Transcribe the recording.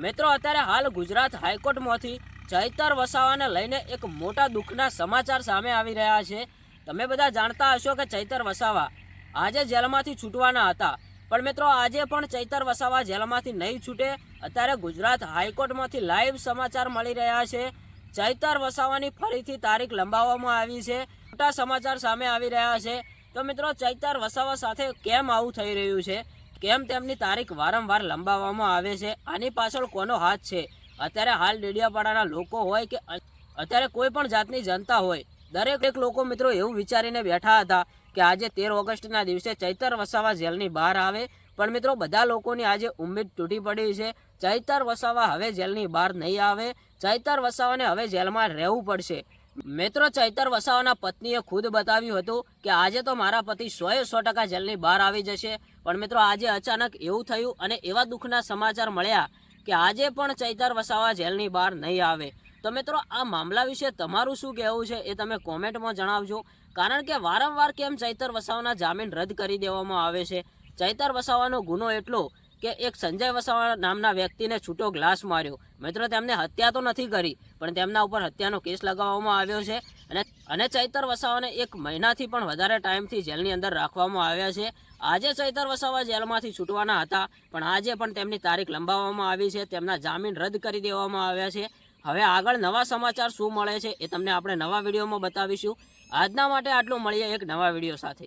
મિત્રો, અત્યારે હાલ ગુજરાત હાઈકોર્ટમાંથી ચૈતર વસાવાને લઈને એક મોટા દુઃખના સમાચાર સામે આવી રહ્યા છે. તમે બધા જાણતા હશો કે ચૈતર વસાવા આજે જેલમાંથી છૂટવાના હતા. પણ મિત્રો, આજે પણ ચૈતર વસાવા જેલમાંથી નહીં છૂટે. અત્યારે ગુજરાત હાઈકોર્ટમાંથી લાઈવ સમાચાર મળી રહ્યા છે. ચૈતર વસાવાની ફરીથી તારીખ લંબાવવામાં આવી છે. મોટા સમાચાર સામે આવી રહ્યા છે. તો મિત્રો, ચૈતર વસાવા સાથે કેમ આવું થઈ રહ્યું છે? કેમ તેમની તારીખ વારંવાર લંબાવવામાં આવે છે? આની પાછળ કોનો હાથ છે? અત્યારે હાલ ડેડિયાપાડાના લોકો હોય કે અત્યારે કોઈ પણ જાતની જનતા હોય, દરેક એક લોકો મિત્રો એવું વિચારીને બેઠા હતા કે આજે તેર ઓગસ્ટના દિવસે ચૈતર વસાવા જેલની બહાર આવે. પણ મિત્રો, બધા લોકોની આજે ઉમ્મીદ તૂટી પડી છે. ચૈતર વસાવા હવે જેલની બહાર નહીં આવે. ચૈતર વસાવાને હવે જેલમાં રહેવું પડશે. મિત્રો, ચૈતર વસાવાના પત્નીએ ખુદ બતાવ્યું હતું કે આજે તો મારા પતિ સોએ સો ટકા જેલની બહાર આવી જશે. પણ મિત્રો, આજે અચાનક એવું થયું અને એવા દુઃખના સમાચાર મળ્યા કે આજે પણ ચૈતર વસાવા જેલની બહાર નહીં આવે. તો મિત્રો, આ મામલા વિશે તમારું શું કહેવું છે એ તમે કોમેન્ટમાં જણાવજો. કારણ કે વારંવાર કેમ ચૈતર વસાવાના જામીન રદ કરી દેવામાં આવે છે? ચૈતર વસાવાનો ગુનો એટલો કે એક સંજય વસાવા નામના વ્યક્તિને છૂટો ગ્લાસ માર્યો. મિત્રો, તેમને હત્યા તો નથી કરી, પણ તેમના ઉપર હત્યાનો કેસ લગાવવામાં આવ્યો છે અને અને ચૈતર વસાવાને એક મહિનાથી પણ વધારે ટાઈમથી જેલની અંદર રાખવામાં આવ્યા છે. આજે ચૈતર વસાવા જેલમાંથી છૂટવાના હતા, પણ આજે પણ તેમની તારીખ લંબાવવામાં આવી છે. તેમના જામીન રદ કરી દેવામાં આવ્યા છે. હવે આગળ નવા સમાચાર શું મળે છે એ તમને આપણે નવા વિડીયોમાં બતાવીશું. આજના માટે આટલું, મળીએ એક નવા વીડિયો સાથે.